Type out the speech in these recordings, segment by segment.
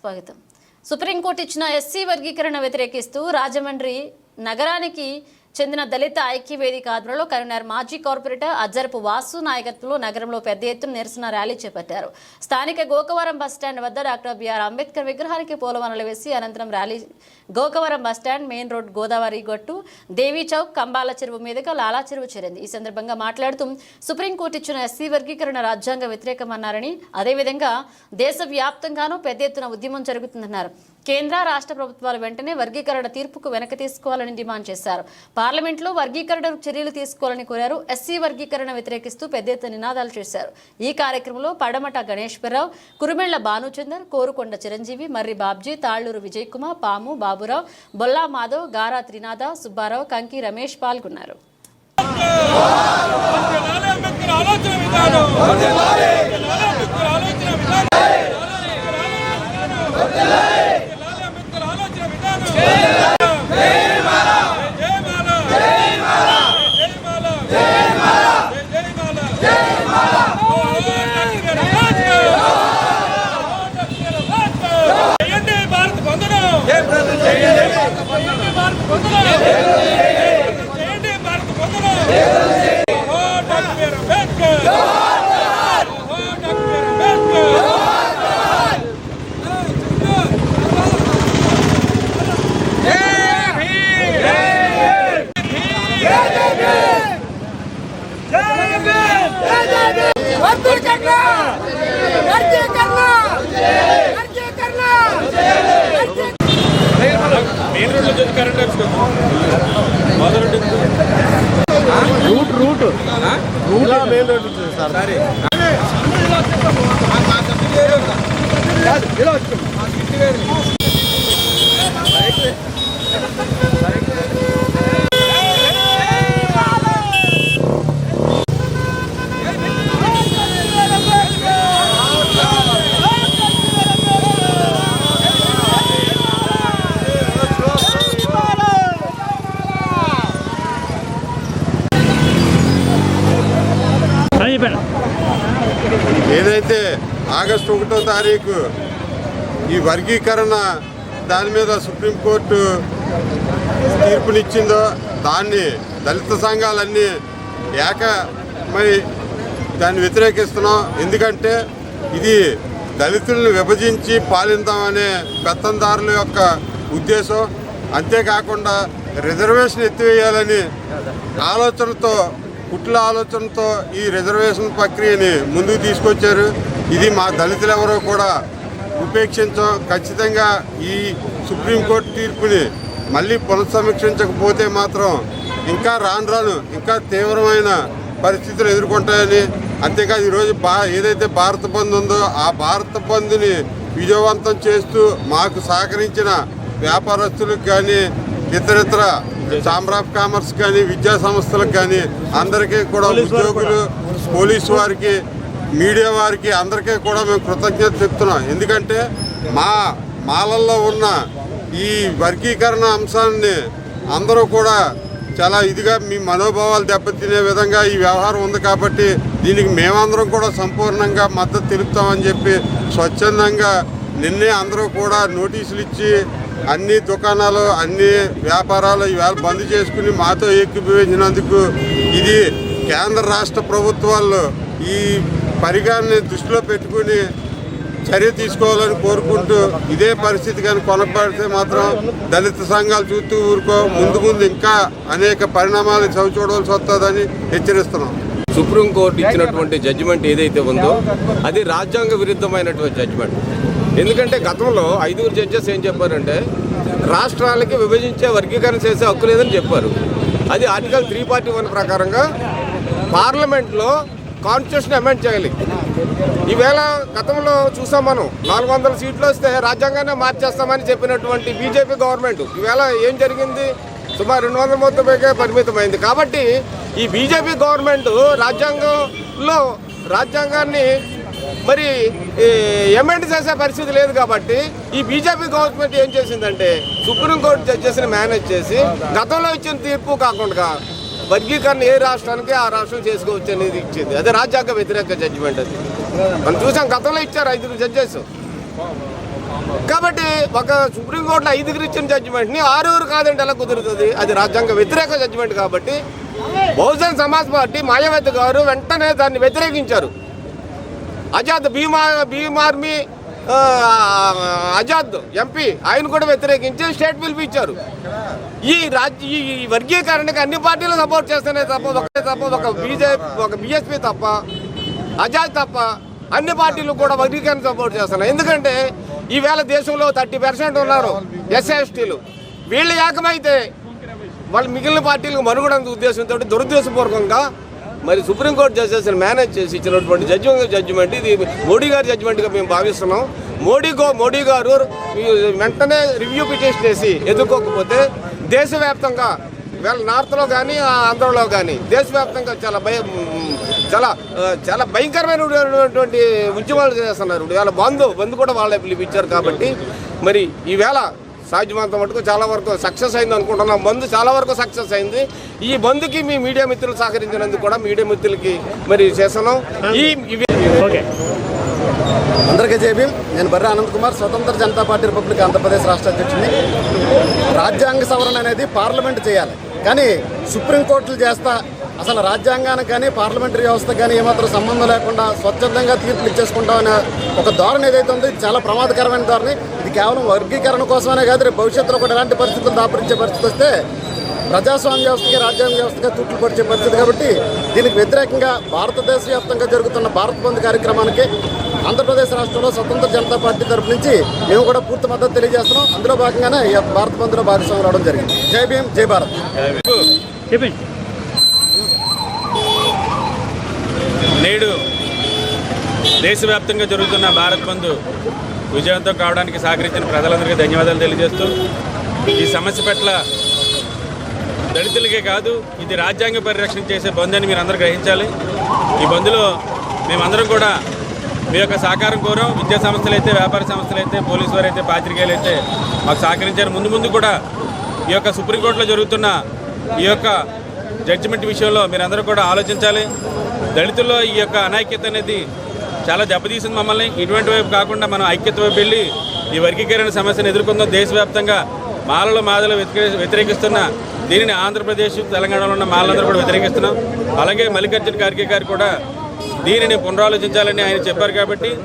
స్వాగతం. సుప్రీంకోర్టు ఇచ్చిన ఎస్సీ వర్గీకరణ వ్యతిరేకిస్తూ రాజమండ్రి నగరానికి చెందిన దళిత ఐక్య వేదిక ఆధ్వర్యంలో కరీంనగర్ మాజీ కార్పొరేటర్ అజ్జరపు వాసు నాయకత్వంలో నగరంలో పెద్ద ఎత్తున నిరసన ర్యాలీ చేపట్టారు. స్థానిక గోకవరం బస్టాండ్ వద్ద డాక్టర్ బిఆర్ అంబేద్కర్ విగ్రహానికి పూలమాలలు వేసి అనంతరం rally Gokavaram bus stand main road Godavari గట్టు దేవీ చౌక్ కంబాల చెరువు మీదుగా లాలా చెరువు చేరింది. ఈ సందర్భంగా మాట్లాడుతూ సుప్రీంకోర్టు ఇచ్చిన ఎస్సీ వర్గీకరణ రాజ్యాంగ వ్యతిరేకమన్నారని అదేవిధంగా దేశవ్యాప్తంగానూ పెద్ద ఎత్తున ఉద్యమం జరుగుతుందన్నారు. కేంద్ర రాష్ట్ర ప్రభుత్వాలు వెంటనే వర్గీకరణ తీర్పుకు వెనక్కి తీసుకోవాలని డిమాండ్ చేశారు. పార్లమెంట్లో వర్గీకరణ చర్యలు తీసుకోవాలని కోరారు. ఎస్సీ వర్గీకరణ వ్యతిరేకిస్తూ పెద్ద ఎత్తున నినాదాలు చేశారు. ఈ కార్యక్రమంలో పడమట గణేశ్వరరావు కురుమెళ్ళ భానుచందర్ కోరుకొండ చిరంజీవి మర్రి బాబ్జీ తాళ్ళూరు విజయ్ కుమార్ పాము బాబురావు బొల్లా మాధవ్ గారా త్రినాథ సుబ్బారావు కంకి రమేష్ పాల్గొన్నారు. ఆలోచన భారత్ బంధనం చేయండి బంధనం చేయండి భారత బంధనం ఓ డాక్టర్ అంబేద్కర్ ఓ డాక్టర్ అంబేద్కర్ వర్గీకరణ వర్గీకరణ వర్గీకరణ మెయిన్ రోడ్ నుంచి current route route route main road ఉంటుంది సార్ సరే ఏదైతే ఆగస్టు ఒకటో తారీఖు ఈ వర్గీకరణ దాని మీద సుప్రీంకోర్టు తీర్పునిచ్చిందో దాన్ని దళిత సంఘాలన్నీ ఏకమై దాన్ని వ్యతిరేకిస్తున్నాం. ఎందుకంటే ఇది దళితులను విభజించి పాలిద్దామనే పెత్తందారుల యొక్క ఉద్దేశం. అంతేకాకుండా రిజర్వేషన్ ఎత్తివేయాలని ఆలోచనతో కుట్ల ఆలోచనతో ఈ రిజర్వేషన్ ప్రక్రియని ముందుకు తీసుకొచ్చారు. ఇది మా దళితులు ఎవరో కూడా ఉపేక్షించం ఖచ్చితంగా ఈ సుప్రీంకోర్టు తీర్పుని మళ్ళీ పునఃసమీక్షించకపోతే మాత్రం ఇంకా రాను రాను ఇంకా తీవ్రమైన పరిస్థితులు ఎదుర్కొంటాయని అంతేకాదు ఈరోజు బా ఏదైతే భారత బంద్ ఉందో ఆ భారత బంద్ని విజయవంతం చేస్తూ మాకు సహకరించిన వ్యాపారస్తులకు కానీ ఇతరితర ఛాంబర్ ఆఫ్ కామర్స్ కానీ విద్యా సంస్థలకు కానీ అందరికీ కూడా ఉద్యోగులు పోలీసు వారికి మీడియా వారికి అందరికీ కూడా మేము కృతజ్ఞత చెప్తున్నాం. ఎందుకంటే మా మాలల్లో ఉన్న ఈ వర్గీకరణ అంశాన్ని అందరూ కూడా చాలా ఇదిగా మీ మనోభావాలు దెబ్బతినే విధంగా ఈ వ్యవహారం ఉంది కాబట్టి దీనికి మేమందరం కూడా సంపూర్ణంగా మద్దతు తెలుపుతామని చెప్పి స్వచ్ఛందంగా నిన్నే అందరూ కూడా నోటీసులు ఇచ్చి అన్ని దుకాణాలు అన్ని వ్యాపారాలు ఇవాళ బంద్ చేసుకుని మాతో ఏకీభవించినందుకు ఇది కేంద్ర రాష్ట్ర ప్రభుత్వాలు ఈ పరిగాన్ని దృష్టిలో పెట్టుకుని చర్య తీసుకోవాలని కోరుకుంటూ ఇదే పరిస్థితి కానీ కొనపడితే మాత్రం దళిత సంఘాలు చూస్తూ ఊరుకో ముందు ముందు ఇంకా అనేక పరిణామాలు చవి చూడవలసి వస్తుందని హెచ్చరిస్తున్నాం. సుప్రీంకోర్టు ఇచ్చినటువంటి జడ్జిమెంట్ ఏదైతే ఉందో అది రాజ్యాంగ విరుద్ధమైనటువంటి జడ్జిమెంట్ ఎందుకంటే గతంలో ఐదుగురు జడ్జెస్ ఏం చెప్పారంటే రాష్ట్రాలకి విభజించే వర్గీకరణ చేసే హక్కు లేదని చెప్పారు. అది ఆర్టికల్ త్రీ ఫార్టీ వన్ ప్రకారంగా పార్లమెంట్లో కాన్స్టిట్యూషన్ అమెండ్ చేయాలి. ఈవేళ గతంలో చూసాం మనం నాలుగు వందల సీట్లు వస్తే రాజ్యాంగాన్ని మార్చేస్తామని చెప్పినటువంటి బీజేపీ గవర్నమెంట్ ఈవేళ ఏం జరిగింది? సుమారు రెండు వందల మొత్తం పైగా పరిమితమైంది. కాబట్టి ఈ బీజేపీ గవర్నమెంట్ రాజ్యాంగంలో రాజ్యాంగాన్ని మరి ఎమెండ్ చేసే పరిస్థితి లేదు కాబట్టి ఈ బీజేపీ గవర్నమెంట్ ఏం చేసిందంటే సుప్రీంకోర్టు జడ్జెస్ని మేనేజ్ చేసి గతంలో ఇచ్చిన తీర్పు కాకుండా వర్గీకరణ ఏ రాష్ట్రానికి ఆ రాష్ట్రం చేసుకోవచ్చు అనేది ఇచ్చింది. అదే రాజ్యాంగ వ్యతిరేక జడ్జిమెంట్ అది. మనం చూసాం గతంలో ఇచ్చారు ఐదుగురు జడ్జెస్ కాబట్టి ఒక సుప్రీంకోర్టులో ఐదుగురు ఇచ్చిన జడ్జిమెంట్ని ఆరుగురు కాదంటే ఎలా కుదురుతుంది? అది రాజ్యాంగ వ్యతిరేక జడ్జిమెంట్ కాబట్టి బహుజన్ సమాజ్ పార్టీ మాయావతి గారు వెంటనే దాన్ని వ్యతిరేకించారు. ఆజాద్ భీమా భీమ్ ఆర్మీ ఆజాద్ ఎంపీ ఆయన కూడా వ్యతిరేకించి స్టేట్ పిలిపించారు ఈ రాజ్య ఈ ఈ వర్గీకరణకి అన్ని పార్టీలు సపోర్ట్ చేస్తేనే తప్ప ఒకటే తప్ప ఒక బీజేపీ ఒక బీఎస్పీ తప్ప ఆజాద్ తప్ప అన్ని పార్టీలు కూడా వర్గీకరణ సపోర్ట్ చేస్తున్నాయి. ఎందుకంటే ఈవేళ దేశంలో థర్టీ పర్సెంట్ ఉన్నారు ఎస్ఎస్టీలు వీళ్ళు ఏకమైతే వాళ్ళు మిగిలిన పార్టీలకు మనుగడ ఉద్దేశంతో దురుద్దేశపూర్వకంగా మరి సుప్రీంకోర్టు జడ్జెస్ని మేనేజ్ చేసి ఇచ్చినటువంటి జడ్జిమెంట్ జడ్జిమెంట్ ఇది మోడీ గారి జడ్జిమెంట్గా మేము భావిస్తున్నాం. మోడీ గో మోడీ గారు వెంటనే రివ్యూ పిటిషన్ వేసి ఎదుర్కోకపోతే దేశవ్యాప్తంగా వీళ్ళ నార్త్లో కానీ ఆంధ్రలో కానీ దేశవ్యాప్తంగా చాలా భయ చాలా చాలా భయంకరమైనటువంటి ఉద్యమాలు చేస్తున్నారు. వీళ్ళ బంధు బంధు కూడా వాళ్ళే పిలిపించారు కాబట్టి మరి ఈవేళ సాధ్యమంత మటుకు చాలా వరకు సక్సెస్ అయింది అనుకుంటున్నాం. బంద్ చాలా వరకు సక్సెస్ అయింది. ఈ బంద్కి మీ మీడియా మిత్రులు సహకరించినందుకు కూడా మీడియా మిత్రులకి మరి చేస్తున్నాం. ఈ అందరికీ జేబీ నేను బర్రె అనంత్ కుమార్ స్వతంత్ర జనతా పార్టీ రిపబ్లిక్ ఆంధ్రప్రదేశ్ రాష్ట్ర అధ్యక్షుడిని. రాజ్యాంగ సవరణ అనేది పార్లమెంట్ చేయాలి. కానీ సుప్రీంకోర్టులు చేస్తా అసలు రాజ్యాంగానికి కానీ పార్లమెంటరీ వ్యవస్థ కానీ ఏమాత్రం సంబంధం లేకుండా స్వచ్ఛందంగా తీర్పులు ఇచ్చేసుకుంటామనే ఒక ధోరణి ఏదైతే ఉందో ఇది చాలా ప్రమాదకరమైన ధోరణి. ఇది కేవలం వర్గీకరణ కోసమనే కాదు రేపు భవిష్యత్తులో కూడా ఎలాంటి పరిస్థితులు దాపరించే పరిస్థితి వస్తే ప్రజాస్వామ్య వ్యవస్థకి రాజ్యాంగ వ్యవస్థగా తుట్లు పరిచే పరిస్థితి కాబట్టి దీనికి వ్యతిరేకంగా భారతదేశ వ్యాప్తంగా జరుగుతున్న భారత్ బంద్ కార్యక్రమానికి ఆంధ్రప్రదేశ్ రాష్ట్రంలో స్వతంత్ర జనతా పార్టీ తరపు నుంచి మేము కూడా పూర్తి మద్దతు తెలియజేస్తున్నాం. అందులో భాగంగానే ఈ భారత్ బంద్లో భాగస్వామ్యం రావడం జరిగింది. జై భీమ్ జై భారత్. నేడు దేశవ్యాప్తంగా జరుగుతున్న భారత్ బంద్ విజయవంతం కావడానికి సహకరించిన ప్రజలందరికీ ధన్యవాదాలు తెలియజేస్తూ ఈ సమస్య పట్ల దళితులకే కాదు ఇది రాజ్యాంగ పరిరక్షణ చేసే బంద్ అని మీరు అందరూ గ్రహించాలి. ఈ బంద్లో మేమందరం కూడా మీ యొక్క సహకారం కోరాం. విద్యా సంస్థలు అయితే వ్యాపార సంస్థలు అయితే పోలీసు వారు అయితే పాత్రికేయులు అయితే మాకు సహకరించారు. ముందు ముందు కూడా ఈ యొక్క సుప్రీంకోర్టులో జరుగుతున్న ఈ యొక్క జడ్జిమెంట్ విషయంలో మీరందరూ కూడా ఆలోచించాలి. దళితుల్లో ఈ యొక్క అనైక్యత అనేది చాలా దెబ్బతీసింది మమ్మల్ని. ఇటువంటి వైపు కాకుండా మనం ఐక్యత వైపు వెళ్ళి ఈ వర్గీకరణ సమస్యను ఎదుర్కొందాం. దేశవ్యాప్తంగా మాలలు మాదలు వ్యతిరే- వ్యతిరేకిస్తున్న దీనిని ఆంధ్రప్రదేశ్ తెలంగాణలో ఉన్న మాలందరూ కూడా వ్యతిరేకిస్తున్నాం. అలాగే మల్లికార్జున ఖార్గే గారు కూడా దీనిని పునరాలోచించాలని ఆయన చెప్పారు కాబట్టి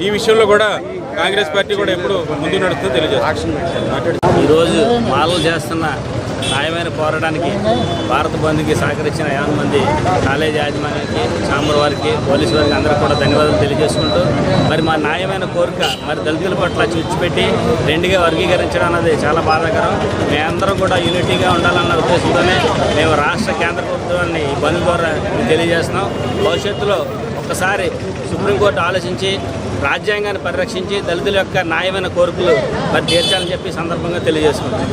ఈ విషయంలో కూడా కాంగ్రెస్ పార్టీ కూడా ఎప్పుడు ముందు నడుస్తుందో తెలియజేస్తుంది. ఈరోజు మాలలు చేస్తున్న న్యాయమైన పోరాటానికి భారత బంధుకి సహకరించిన యాభై మంది కాలేజీ యాజమాన్యానికి చాంబర్ వారికి పోలీసు వారికి అందరికీ కూడా ధన్యవాదాలు తెలియజేసుకుంటూ మరి మా న్యాయమైన కోరిక మరి దళితుల పట్ల చూచిపెట్టి రెండుగా వర్గీకరించడం అన్నది చాలా బాధాకరం. మేమందరం కూడా యూనిటీగా ఉండాలన్న ఉద్దేశంతోనే మేము రాష్ట్ర కేంద్ర ప్రభుత్వాన్ని ఈ బంద్ ద్వారా తెలియజేస్తున్నాం. భవిష్యత్తులో ఒక్కసారి సుప్రీంకోర్టు ఆలోచించి రాజ్యాంగాన్ని పరిరక్షించి దళితుల యొక్క న్యాయమైన కోరికలు మరి తీర్చాలని చెప్పి సందర్భంగా తెలియజేసుకుంటాం